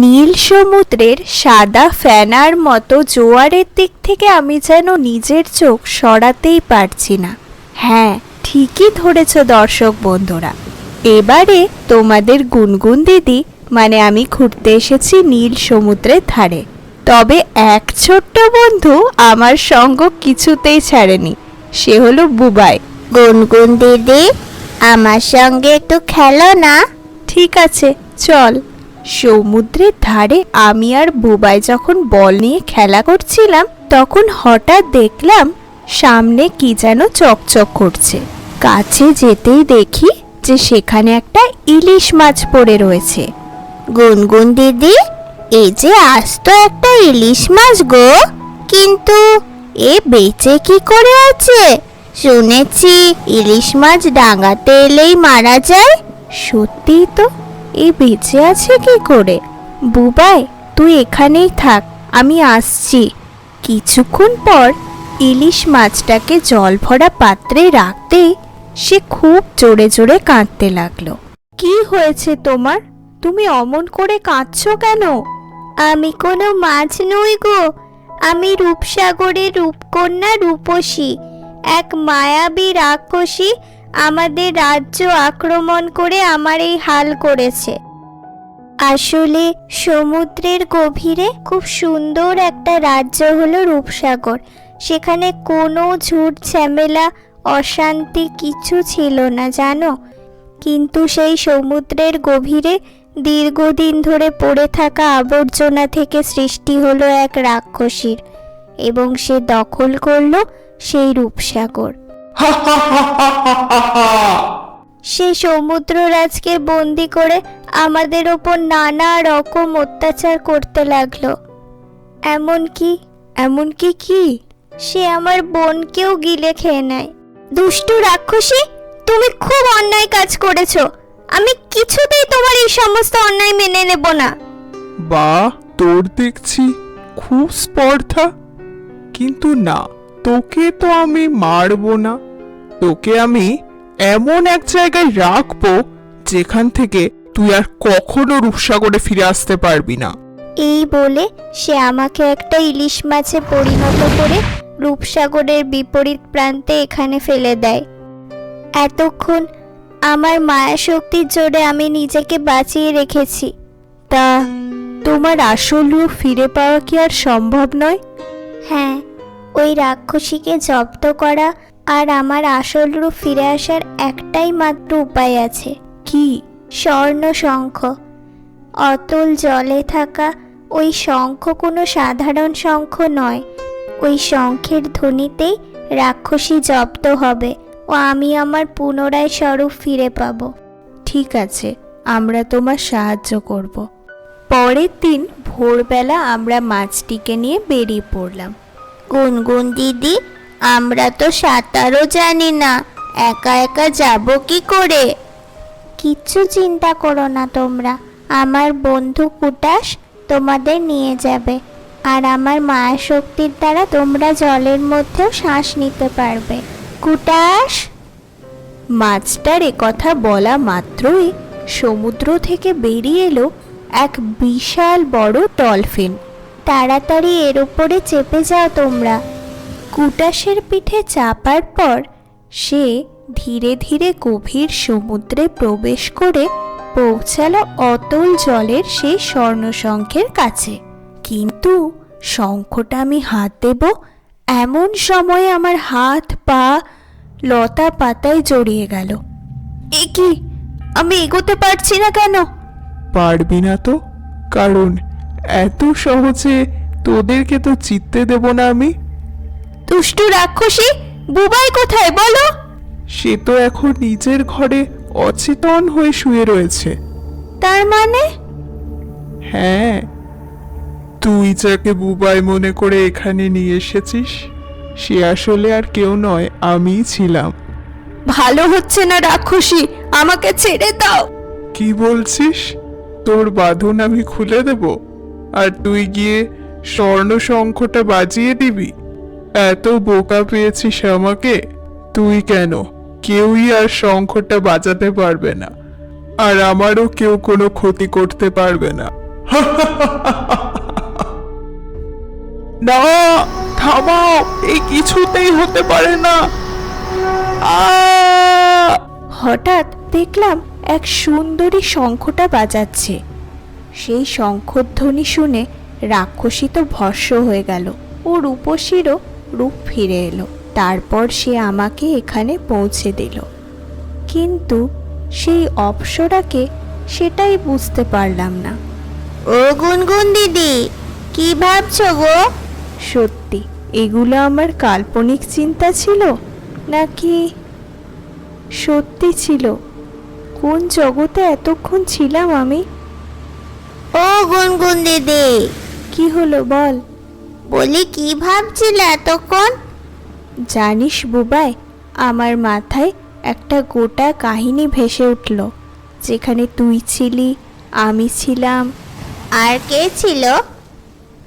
নীল সমুদ্রের সাদা ফ্যানার মতো জোয়ারের দিক থেকে আমি যেন নিজের চোখ সরাতেই পারছি না। হ্যাঁ ঠিকই ধরেছ দর্শক বন্ধুরা। এবারে তোমাদের গুনগুন দিদি মানে আমি ঘুরতে এসেছি নীল সমুদ্রের ধারে। তবে এক ছোট্ট বন্ধু আমার সঙ্গ কিছুতেই ছাড়েনি সে হলো বুবাই। গুনগুন দিদি আমার সঙ্গে একটু খেলো না? ঠিক আছে চল। সমুদ্রের ধারে আমি আর বুবাই যখন বল নিয়ে খেলা করছিলাম, তখন হঠাৎ দেখলাম সামনে কি যেন চকচক করছে। কাছে যেতেই দেখি যে সেখানে একটা ইলিশ মাছ পড়ে রয়েছে। গুনগুন দিদি, এই যে আস্ত একটা ইলিশ মাছ গো, কিন্তু এ বেঁচে কি করে আছে? শুনেছি ইলিশ মাছ ডাঙাতে এলেই মারা যায়। সত্যিই তো এই বেঁচে আছে কি করে? বুবাই, তুই এখানেই থাক, আমি আসছি। কিছুক্ষণ পর ইলিশ মাছটাকে জল ভরা পাত্রে রাখতেই সে খুব জোরে জোরে কাঁদতে লাগল। কি হয়েছে তোমার? তুমি অমন করে কাঁদছ কেন? আমি কোনো মাছ নই গো। আমি রূপসাগরের রূপকন্যা রূপসী, এক মায়াবী রাক্ষসী আমাদের রাজ্য আক্রমণ করে আমার এই হাল করেছে। আসলে সমুদ্রের গভীরে খুব সুন্দর একটা রাজ্য হলো রূপসাগর। সেখানে কোনো ঝুট ঝামেলা, অশান্তি কিছু ছিল না, জানো? কিন্তু সেই সমুদ্রের গভীরে দীর্ঘদিন ধরে পড়ে থাকা আবর্জনা থেকে সৃষ্টি হলো এক রাক্ষসীর এবং সে দখল করল সেই রূপসাগর। সে সমুদ্ররাজকে বন্দি করে আমাদের ওপর নানা রকম অত্যাচার করতে লাগল। এমনকি এমনকি কি? সে আমার বোনকেও গিলে খেয়ে নেয়। দুষ্টু রাক্ষসী, তুমি খুব অন্যায় কাজ করেছ। আমি কিছুতেই তোমার এই সমস্ত অন্যায় মেনে নেব না। বা, তোর দেখছি খুব স্পর্ধা। কিন্তু না, তোকে তো আমি মারবো না। তোকে আমি এমন এক জায়গায় রাখব যেখান থেকে তুই আর কখনো রূপসাগরে ফিরে আসতে পারবি না। এই বলে সে আমাকে একটা ইলিশ মাছে পরিণত করে রূপসাগরের বিপরীত প্রান্তে এখানে ফেলে দেয়। এতক্ষণ আমার মায়া শক্তির জোরে আমি নিজেকে বাঁচিয়ে রেখেছি। তা তোমার আসল রূপ ফিরে পাওয়া কি আর সম্ভব নয়? হ্যাঁ ওই রাক্ষসীকে জব্দ করা আর আমার আসল রূপ ফিরে আসার একটাই মাত্র উপায় আছে। কি? স্বর্ণ শঙ্খ অতল জলে থাকা ওই শঙ্খ কোনো সাধারণ শঙ্খ নয়। ওই শঙ্খের ধ্বনিতেই রাক্ষসী জব্দ হবে ও আমি আমার পুনরায় স্বরূপ ফিরে পাবো। ঠিক আছে আমরা তোমার সাহায্য করব। পরের দিন ভোরবেলা আমরা মাছটিকে নিয়ে বেরিয়ে পড়লাম। গুনগুন দিদি আমরা তো সাঁতারও জানি না। একা একা যাব কি করে? কিচ্ছু চিন্তা করো না তোমরা। আমার বন্ধু কুটাস তোমাদের নিয়ে যাবে। আর আমার মায়া শক্তির দ্বারা তোমরা জলের মধ্যেও শ্বাস নিতে পারবে। কুটাস! মাছটার কথা বলা মাত্রই সমুদ্র থেকে বেরিয়ে এলো এক বিশাল বড় ডলফিন। তাড়াতাড়ি এর উপরে চেপে যাও তোমরা। কুটাসের পিঠে চাপার পর সে ধীরে ধীরে গভীর সমুদ্রে প্রবেশ করে পৌঁছালো অতল জলের সেই স্বর্ণশঙ্খের কাছে। কিন্তু শঙ্খটা আমি হাত দেব, এমন সময় আমার হাত পা লতা পাতায় জড়িয়ে গেল। এ কি? আমি এগোতে পারছি না কেন? পারবি না তো, কারণ এত সহজে তোদেরকে তো জিততে দেব না আমি। দুষ্টু রাক্ষসী বুবাই কোথায় বলো? সে তো এখন নিজের ঘরে অচেতন হয়ে শুয়ে রয়েছে। তার মানে? হ্যাঁ। তুই যাকে বুবাই মনে করে এখানে নিয়ে এসেছিস সে আসলে আর কেউ নয় আমিই ছিলাম। ভালো হচ্ছে না রাক্ষসী আমাকে ছেড়ে দাও। কি বলছিস? তোর বাঁধন আমি খুলে দেব আর তুই গিয়ে স্বর্ণ শঙ্খটা বাজিয়ে দিবি? এত বোকা পেয়েছিস আমাকে? তুই কেন? কেউই আর শঙ্খটা বাজাতে পারবে না। আর আমারও কেউ কোনো ক্ষতি করতে পারবে না। না, থামাও, এই কিছুতেই হতে পারে না। হঠাৎ দেখলাম এক সুন্দরী শঙ্খটা বাজাচ্ছে। সেই শঙ্খধ্বনি শুনে রাক্ষসী তো ভস্য হয়ে গেল। ও রূপসীরও রূপ ফিরে এলো। তারপর সে আমাকে এখানে পৌঁছে দিল। কিন্তু সেই অপসরাকে সেটাই বুঝতে পারলাম না। ও গুনগুন দিদি কি ভাবছ গো? সত্যি এগুলো আমার কাল্পনিক চিন্তা ছিল নাকি সত্যি ছিল? কোন জগতে এতক্ষণ ছিলাম আমি? ও গুনগুন দিদি। কি হলো বল? বলি কি ভাবছিলে এতক্ষণ? জানিস বুবাই আমার মাথায় একটা গোটা কাহিনী ভেসে উঠল। যেখানে তুই ছিলি আমি ছিলাম। আর কে ছিল?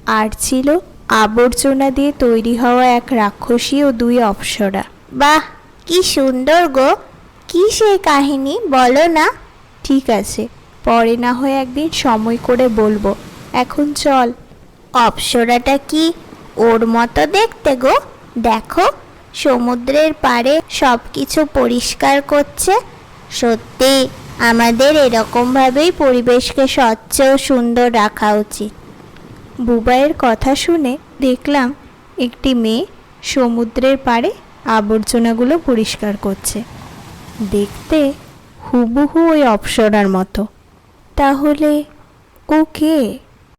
আর ছিল আবর্জনা দিয়ে তৈরি হওয়া এক রাক্ষসী ও দুই অপ্সরা। বাহ কি সুন্দর গো। কি সেই কাহিনী বলো না। ঠিক আছে পরে না হয় একদিন সময় করে বলব। এখন চল। অপসরাটা কি ওর মতো দেখতে গো? দেখো, সমুদ্রের পাড়ে সব কিছু পরিষ্কার করছে। সত্যি, আমাদের এরকমভাবেই পরিবেশকে স্বচ্ছ ও সুন্দর রাখা উচিত। বুবাইয়ের কথা শুনে দেখলাম একটি মেয়ে সমুদ্রের পাড়ে আবর্জনাগুলো পরিষ্কার করছে। দেখতে হুবহু ওই অপসরার মতো। তাহলে ও কে?